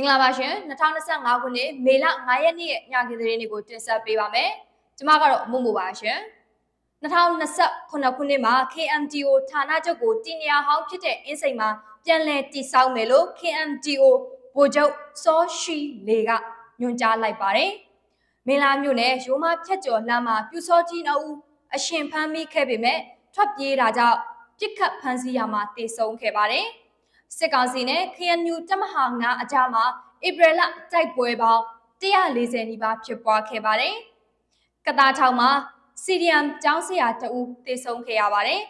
င်္ဂလာပါရှင်2025ခုနှစ်မေလ9ရက်နေ့ရဲ့ညကင်းသတင်းတွေကိုတင်ဆက်ပေးပါမယ်ကျွန်မကတော့မှုမှုပါရှင်2029ခုနှစ်မှာ KMTO ဌာနချုပ်ကိုတင်ညာဟောင်းဖြစ်တဲ့အင်းစိန်မှာပြန်လည်တည်ဆောက်မယ်လို့ KMTO ဗိုလ်ချုပ်စောရှိလေကညွှန်ကြားလိုက်ပါတယ်မင်းလာမြို့နယ်ရိုးမဖြတ်ကျော်လမ်းမှာပြူစောကြီးနှုတ်အရှင်ဖမ်းမိခဲ့ပေမဲ့ထွက်ပြေးတာကြောင့်ပြစ်ခတ်ဖမ်းဆီးရမှာတေဆုံးခဲ့ပါတယ် စစ်ကောင်စီနဲ့ KNU တပ်မဟာ9အကြားမှာဧပြီလတိုက်ပွဲပေါင်း140နီးပါးဖြစ်ပွားခဲ့ပါတယ်။ကတားထောင်မှာ CDM ကျောင်းဆရာတဦးတေဆုံးခဲ့ရပါတယ်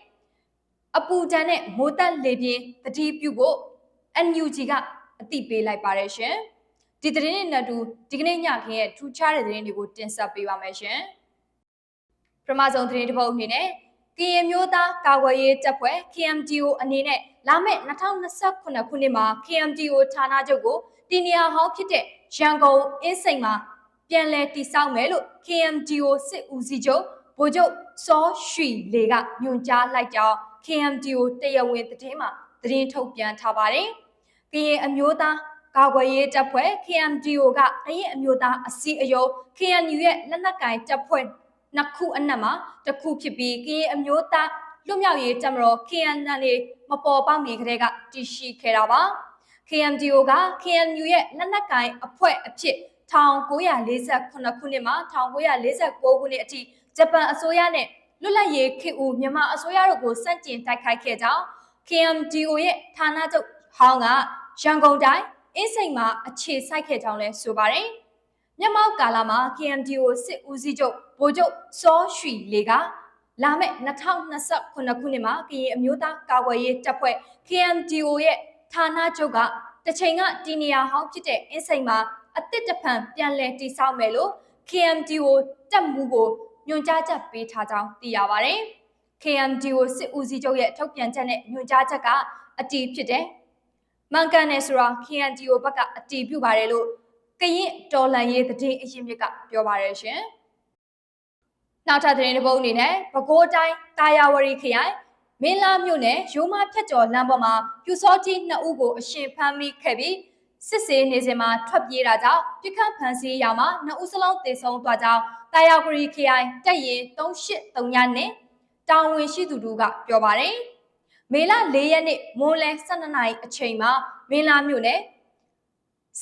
။အပူတန်းနဲ့မိုးတက်လေပြင်းတတိပြုဖို့ NUG ကအတိပေးလိုက်ပါတယ်ရှင်။ဒီသတင်းနဲ့အတူဒီကနေ့ညခင်းရဲ့ထူးခြားတဲ့သတင်းတွေကိုတင်ဆက်ပေးပါမယ်ရှင်။ပထမဆုံးသတင်းတစ်ပုဒ်အနေနဲ့ ကရင်မျိုးသားကာကွယ်ရေးတပ်ဖွဲ့ KMDO အနေနဲ့လာမယ့်2029ခုနှစ်မှာ KMDO ဌာနချုပ်ကိုတင်နီယာဟောင်းဖြစ်တဲ့ရန်ကုန်အင်းစိန်မှာပြန်လည်တည်ဆောက်မယ်လို့ KMDO စစ်ဦးစီးချုပ်ဗိုလ်ချုပ်စောရွှီလေကညွှန်ကြားလိုက်ကြောင်း KMDO တရားဝင်သတင်းမှာသတင်းထုတ်ပြန်ထားပါတယ်။ကရင်အမျိုးသားကာကွယ်ရေးတပ်ဖွဲ့ KMDO ကကရင်အမျိုးသားအစည်းအရုံး KNU ရဲ့လက်နက်ကင်တပ်ဖွဲ့ နှစ်ခုအနက်မှာတစ်ခုဖြစ်ပြီးကရင်အမျိုးသားလွတ်မြောက်ရေးတပ်မတော် KNL မပေါ်ပေါက်မီကလေးကတည်ရှိခဲ့တာပါ KMDO က KNU ရဲ့လက်နက်ကင်အဖွဲ့အဖြစ်1948ခုနှစ်မှာ1949ခုနှစ်အထိဂျပန်အစိုးရနဲ့လွတ်လပ်ရေးခေတ်ဦးမြန်မာအစိုးရတို့ကိုစန့်ကျင်တိုက်ခိုက်ခဲ့ကြောင်း KMDO ရဲ့ဌာနချုပ်ဟောင်းကရန်ကုန်တိုင်းအင်းစိန်မှာအခြေစိုက်ခဲ့ကြောင်းလဲဆိုပါတယ်။ မြမောက်ကာလာမှာ KMDO စစ်ဦးစီးချုပ်ဗိုလ်ချုပ်စောရွှီလေကလာမယ့်2029ခုနှစ်မှာကရင်အမျိုးသားကာကွယ်ရေးတပ်ဖွဲ့ KMDO ရဲ့ဌာနချုပ်ကတချိန်ကတီနီယာဟောင်းဖြစ်တဲ့အင်းစိန်မှာအသစ်တဖန်ပြန်လည်တည်ဆောက်မယ်လို့ KMDO တပ်မှုကိုညွှန်ကြားချက်ပေးထားကြောင်းသိရပါတယ်။ KMDO စစ်ဦးစီးချုပ်ရဲ့ထုတ်ပြန်ချက်နဲ့ညွှန်ကြားချက်ကအတည်ဖြစ်တယ်။မှန်ကန်တယ်ဆိုတာ KMDO ဘက်ကအတည်ပြုပါတယ်လို့ ကရင်တော်လန်ရေးတည်အရင်မြစ်ကပြောပါတယ်ရှင်။နောက်ထပ်သတင်းတစ်ပုဒ်အနေနဲ့ပဲခူးတိုင်းတာယာဝတီခရိုင်မင်းလာမြို့နယ်ရိုးမဖြတ်ကျော်လမ်းပေါ်မှာပြူစောကြီးနှစ်ဦးကိုအရှင်ဖမ်းမိခဲ့ပြီးစစ်ဆေးနေစဉ်မှာထွက်ပြေးတာကြောင့်ပြစ်ခတ်ဖမ်းဆီးရာမှာနှစ်ဦးစလုံးသေဆုံးသွားကြောင်းတာယာဝတီခရိုင်တပ်ရင်383ညနဲ့တာဝန်ရှိသူတို့ကပြောပါတယ်မေလ၄ရက်နေ့မိုးလဲ12နာရီအချိန်မှာမင်းလာမြို့နယ်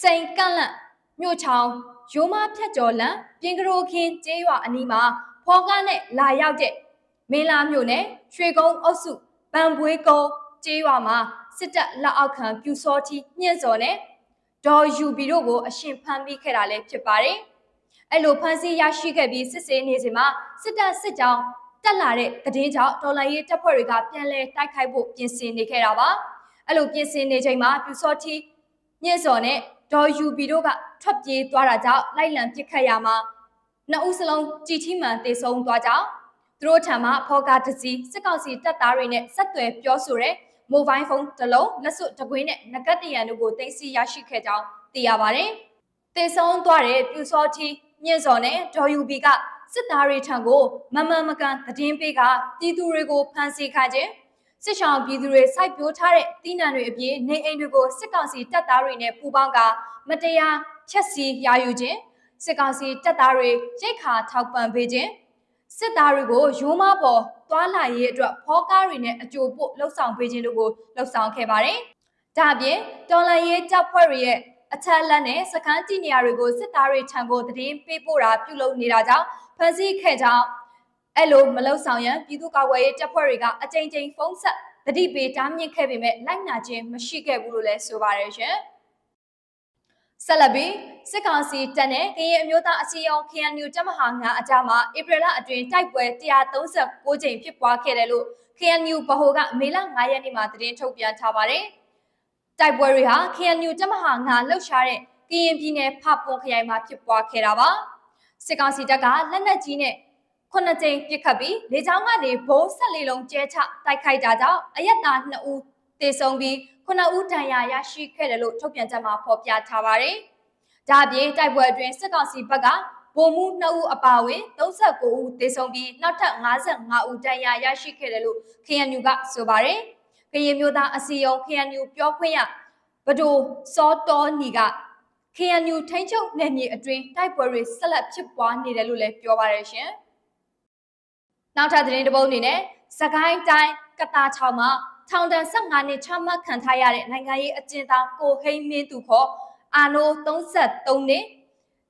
စိန်ကန့်လန့် မြို့ချောင်းရိုးမဖြတ်ကျော်လမ်းပြင်ကရိုခင်းကျေးရွာအနီးမှာဖော်ကားနဲ့လာရောက်တဲ့မင်းလာမြို့နယ်ရွှေကုန်းအုပ်စုဗန်ပွေးကုန်းကျေးရွာမှာစစ်တပ်လက်အောက်ခံပြူစောတီညှင့်စော်နဲ့ဒေါ်ယူဘီတို့ကိုအရှင်ဖမ်းပြီးခဲ့တာလည်းဖြစ်ပါတယ်။အဲ့လိုဖမ်းဆီးရရှိခဲ့ပြီးစစ်ဆေးနေစဉ်မှာစစ်တပ်စစ်ကြောင်းတက်လာတဲ့တည်င်းကြောင့်ဒေါ်လာရေးတပ်ဖွဲ့တွေကပြန်လည်တိုက်ခိုက်ဖို့ပြင်ဆင်နေခဲ့တာပါ။အဲ့လိုပြင်ဆင်နေချိန်မှာပြူစောတီညှင့်စော်နဲ့ ဒေါ်ယူဘီတို့ကထွက်ပြေးသွားတာကြောင့်လိုက်လံပစ်ခတ်ရမှာနှစ်ဦးစလုံးကြည်ထီမှန်တေဆုံးသွားကြောင်းသူတို့ထံမှဖော်ကားတစီစစ်ကောင်စီတပ်သားတွေနဲ့ဆက်သွယ်ပြောဆိုတဲ့မိုဘိုင်းဖုန်းတစ်လုံးလက်စွပ်တကွင်းနဲ့ငကတ်တရံတို့ကိုတင်စီရရှိခဲ့ကြောင်းသိရပါတယ်။တေဆုံးသွားတဲ့ပြူစောချီညင့်စော်နဲ့ဒေါ်ယူဘီကစစ်သားတွေထံကိုမမမကန်သတင်းပေးကပြည်သူတွေကိုဖမ်းဆီးခါခြင်း စစ်ဆောင်ပြည်သူတွေစိုက်ပျိုးထားတဲ့တီးနှံတွေအပြင်နေအိမ်တွေကိုစစ်ကောင်စီတပ်သားတွေနဲ့ပူးပေါင်းကမတရားချက်စီရယူခြင်းစစ်ကောင်စီတပ်သားတွေရိတ်ခါထောက်ပံ့ပေးခြင်းစစ်သားတွေကိုရိုးမပေါ်သွားလာရေးအတွက်ဖောကားတွေနဲ့အကြိုပို့လှုပ်ဆောင်ပေးခြင်းတို့ကိုလှုပ်ဆောင်ခဲ့ပါတယ်။ဒါ့အပြင်တော်လန်ရေးတပ်ဖွဲ့တွေရဲ့အချက်လက်နဲ့စကန်းတီနေရာတွေကိုစစ်သားတွေထံကိုသတင်းပေးပို့တာပြုလုပ်နေတာကြောင့်ဖမ်းဆီးခဲ့ကြောင်း အဲ့လိုမလှုပ်ဆောင်ရန်ပြည်သူ့ကာကွယ်ရေးတပ်ဖွဲ့တွေကအကြိမ်ကြိမ်ဖုံးဆက်တတိပေးတားမြစ်ခဲ့ပေမဲ့လိုက်နာခြင်းမရှိခဲ့ဘူးလို့လည်းဆိုပါတယ်ရှင်။ဆက်လက်ပြီးစစ်ကောင်စီတပ်နဲ့ကရင်အမျိုးသားအစည်းအရုံး KNU တပ်မဟာ9အကြမှာဧပြီလအတွင်းတိုက်ပွဲ136ကြိမ်ဖြစ်ပွားခဲ့တယ်လို့ KNU ဗဟိုကမေလ9ရက်နေ့မှာသတင်းထုတ်ပြန်ထားပါတယ်။တိုက်ပွဲတွေဟာ KNU တပ်မဟာ9လှုပ်ရှားတဲ့ကရင်ပြည်နယ်ဖပွန်ခရိုင်မှာဖြစ်ပွားခဲ့တာပါ။စစ်ကောင်စီတပ်ကလက်နက်ကြီးနဲ့ ခုနှစ်ကြိမ်ပစ်ခတ်ပြီးလေကြောင်းကနေဘုံဆက်လေးလုံးကျဲချတိုက်ခိုက်တာကြောင့်အရက်သား2ဦးသေဆုံးပြီးခုနှစ်ဦးဒဏ်ရာရရှိခဲ့တယ်လို့ထုတ်ပြန်ချက်မှာဖော်ပြထားပါတယ်။ဒါ့အပြင်တိုက်ပွဲအတွင်းစစ်ကောင်စီဘက်ကဗိုလ်မှူး2ဦးအပါအဝင်39ဦးသေဆုံးပြီးနောက်ထပ်55ဦးဒဏ်ရာရရှိခဲ့တယ်လို့ KNU ကဆိုပါတယ်။ကရင်မျိုးသားအစည်းအရုံး KNU ပြောခွင့်ရဘဒိုစောတော်နီက KNU ထိန်းချုပ်နယ်မြေအတွင်းတိုက်ပွဲတွေဆက်လက်ဖြစ်ပွားနေတယ်လို့လည်းပြောပါရရှင်။ နောက်ထပ်သတင်းတစ်ပုဒ်အနေနဲ့စကိုင်းတိုင်းကတာချောင်းမှာထောင်ဒဏ်15နှစ်ချမှတ်ခံထားရတဲ့နိုင်ငံရေးအကျဉ်းသားကိုဟိန်းမင်းသူခေါ်အာနို33နှစ်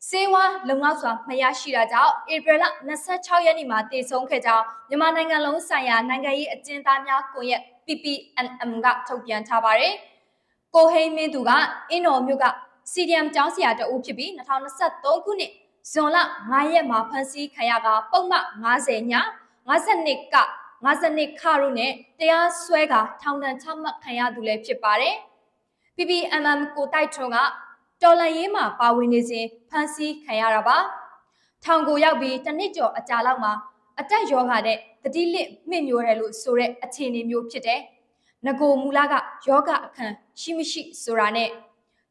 စေဝါလုံလောက်စွာမရရှိတာကြောင့်ဧပြီလ26ရက်နေ့မှာတည်ဆုံခဲ့ကြောင်းမြန်မာနိုင်ငံလုံးဆိုင်ရာနိုင်ငံရေးအကျဉ်းသားများကွန်ရက် PPNM ကထုတ်ပြန်ထားပါတယ်။ကိုဟိန်းမင်းသူကအင်းတော်မြို့က CDM ကျောင်းဆရာတအုပ်ဖြစ်ပြီး2023ခုနှစ်ဇွန်လ9ရက်မှာဖမ်းဆီးခံရကပုံမှန်90ည 52က52ခရုနဲ့တရားစွဲကထောင်ဒဏ်ချမှတ်ခံရသူလည်းဖြစ်ပါတယ်။ PPMM ကိုတိုက်ထွန်းကတော်လန်ရေးမှာပါဝင်နေစဉ်ဖမ်းဆီးခံရတာပါ။ထောင်ကိုရောက်ပြီးတစ်နှစ်ကျော်အကြာလောက်မှာအတက်ယောဂတဲ့တတိလစ်မှင့်ညိုတယ်လို့ဆိုတဲ့အခြေအနေမျိုးဖြစ်တယ်။ငကိုမူလကယောဂအခန်းရှိမရှိဆိုတာနဲ့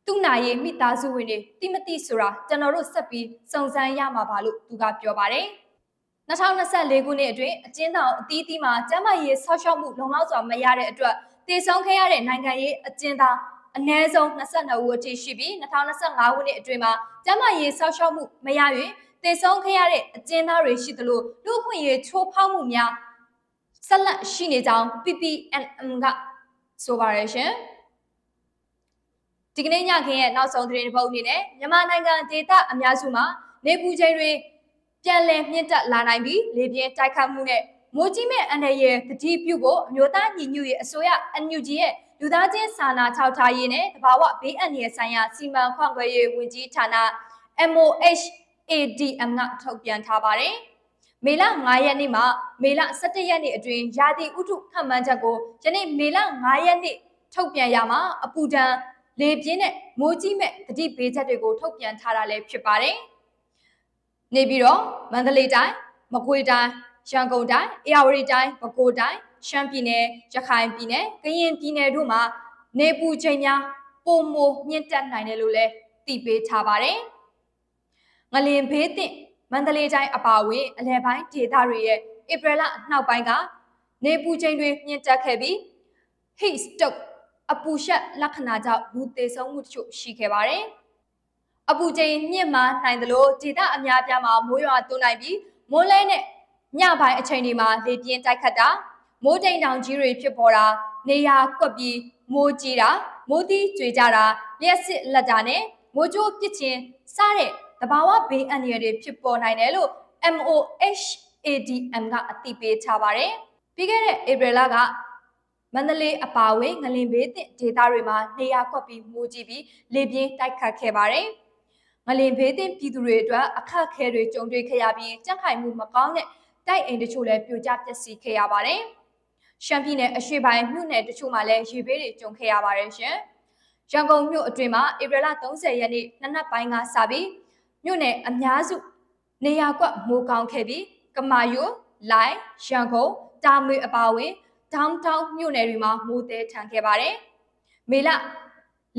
သူ့နာရေးမိသားစုဝင်တွေတိမတိဆိုတာကျွန်တော်တို့ဆက်ပြီးစုံစမ်းရမှာပါလို့သူကပြောပါတယ်။ 2024ခုနှစ်အတွင်းအကျဉ်းထောင်အသီးသီးမှာကျန်းမာရေးဆောက်ရှောက်မှုလုံလောက်စွာမရတဲ့အတွက်တည်ဆုံခဲ့ရတဲ့နိုင်ငံရေးအကျဉ်းသားအနည်းဆုံး22ဦးအထိရှိပြီး2025ခုနှစ်အတွင်းမှာကျန်းမာရေးဆောက်ရှောက်မှုမရရင်တည်ဆုံခဲ့ရတဲ့အကျဉ်းသားတွေရှိသလိုလူ့အခွင့်အရေးချိုးဖောက်မှုများဆက်လက်ရှိနေကြောင်း PPNM ကဆိုပါရရှင်။ဒီကနေ့ညခင်းရဲ့နောက်ဆုံးသတင်းတစ်ပုဒ်အနေနဲ့မြန်မာနိုင်ငံဒေသအများစုမှာနေပူချိန်တွေ ပြန်လည်မြင့်တက်လာနိုင်ပြီးလေပြင်းတိုက်ခတ်မှုနဲ့မိုးကြီးမဲ့အန္တရာယ်တတိပြုဖို့အမျိုးသားညီညွတ်ရေးအစိုးရ NUG ရဲ့လူသားချင်းစာနာထောက်ထားရေးနဲ့တဘာဝဘေးအန္တရာယ်ဆိုင်ရာစီမံခန့်ခွဲရေးဝန်ကြီးဌာန MOHADM ကထုတ်ပြန်ထားပါတယ်။မေလ9ရက်နေ့မှမေလ17ရက်နေ့အတွင်းရာသီဥတုခန့်မှန်းချက်ကိုယနေ့မေလ9ရက်နေ့ထုတ်ပြန်ရမှာအပူဒဏ်လေပြင်းနဲ့မိုးကြီးမဲ့တတိပေးချက်တွေကိုထုတ်ပြန်ထားတာလည်းဖြစ်ပါတယ်။ နေပြီးတော့မန္တလေးတိုင်းမကွေးတိုင်းရန်ကုန်တိုင်းအေရဝတီတိုင်းပဲခူးတိုင်းရှမ်းပြည်နယ်ရခိုင်ပြည်နယ်ကရင်ပြည်နယ်တို့မှာနေပူချိန်များပုံမမြင့်တက်နိုင်တယ်လို့လည်းသိပေးထားပါတယ်။ငလင်ဘေးသင့်မန္တလေးတိုင်းအပါအဝင်အလဲပိုင်းဒေသတွေရဲ့ဧပြီလနောက်ပိုင်းကနေပူချိန်တွေမြင့်တက်ခဲ့ပြီး heat stroke အပူရှက်လက္ခဏာကြောင့်လူသေဆုံးမှုတချို့ရှိခဲ့ပါတယ်။ အပူချိန်မြင့်မာနိုင်သလိုဒေသအများပြားမှာမိုးရွာသွန်းနိုင်ပြီးမိုးလဲနဲ့ညပိုင်းအချိန်တွေမှာလေပြင်းတိုက်ခတ်တာမိုးတိမ်တောင်ကြီးတွေဖြစ်ပေါ်တာနေရာကွက်ပြီးမိုးကြီးတာမိုးသီးကြွေကြတာလျှက်စစ်လက်တာနဲ့မိုးကြိုးပစ်ခြင်းစတဲ့တဘာဝဘေးအန္တရာယ်တွေဖြစ်ပေါ်နိုင်တယ်လို့ MOHADM ကအသိပေးထားပါတယ်။ပြီးခဲ့တဲ့ဧပြီလကမန္တလေးအပါအဝင်ငလင်ဘေးတင်ဒေသတွေမှာနေရာကွက်ပြီးမိုးကြီးပြီးလေပြင်းတိုက်ခတ်ခဲ့ပါတယ်။ ငလင်ဘေးတင်ပြည်သူတွေအတွက်အခက်အခဲတွေကြုံတွေ့ခဲ့ရပြီးကြက်ခိုင်မှုမကောင်းတဲ့တိုက်အိမ်တချို့လည်းပြိုကျပျက်စီးခဲ့ရပါတယ်။ရှမ်းပြည်နယ်အရှေ့ပိုင်းမြို့နယ်တချို့မှာလည်းရေဘေးတွေကြုံခဲ့ရပါတယ်ရှင်။ရန်ကုန်မြို့အတွင်းမှာဧပြီလ30ရက်နေ့နနက်ပိုင်းကစပြီးမြို့နယ်အများစုနေရာကွက်မိုးကောင်းခဲ့ပြီးကမာယိုလိုင်ရန်ကုန်တာမွေအပါအဝင် downtown မြို့နယ်တွေမှာမိုးသည်ထန်ခဲ့ပါတယ်။မေလ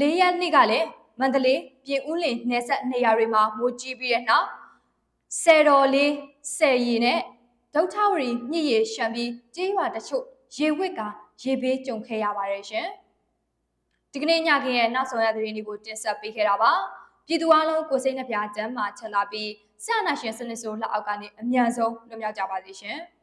၄ရက်နေ့ကလည်း မန္တလေးပြင်ဦးလင်နယ်ဆက်နေရာတွေမှာမိုးကြီးပြီးတဲ့နောက်ဆယ်တော်လေးဆယ်ရီနဲ့ဒုတ်ထဝရီမြစ်ရေရှမ်းပြီးကြေးရွာတချို့ရေဝစ်ကရေဘေးကြုံခဲ့ရပါတယ်ရှင်။ဒီကနေ့ညခင်းရဲ့နောက်ဆုံးရသတင်းတွေကိုတင်ဆက်ပေးခဲ့တာပါ။ပြည်သူအလုံးကိုစိတ်နှပြချမ်းမာချမ်းသာပြီးဆန္ဒရှင်စနစ်ဆိုးလက်အောက်ကနေအမြန်ဆုံးလွတ်မြောက်ကြပါစေရှင်။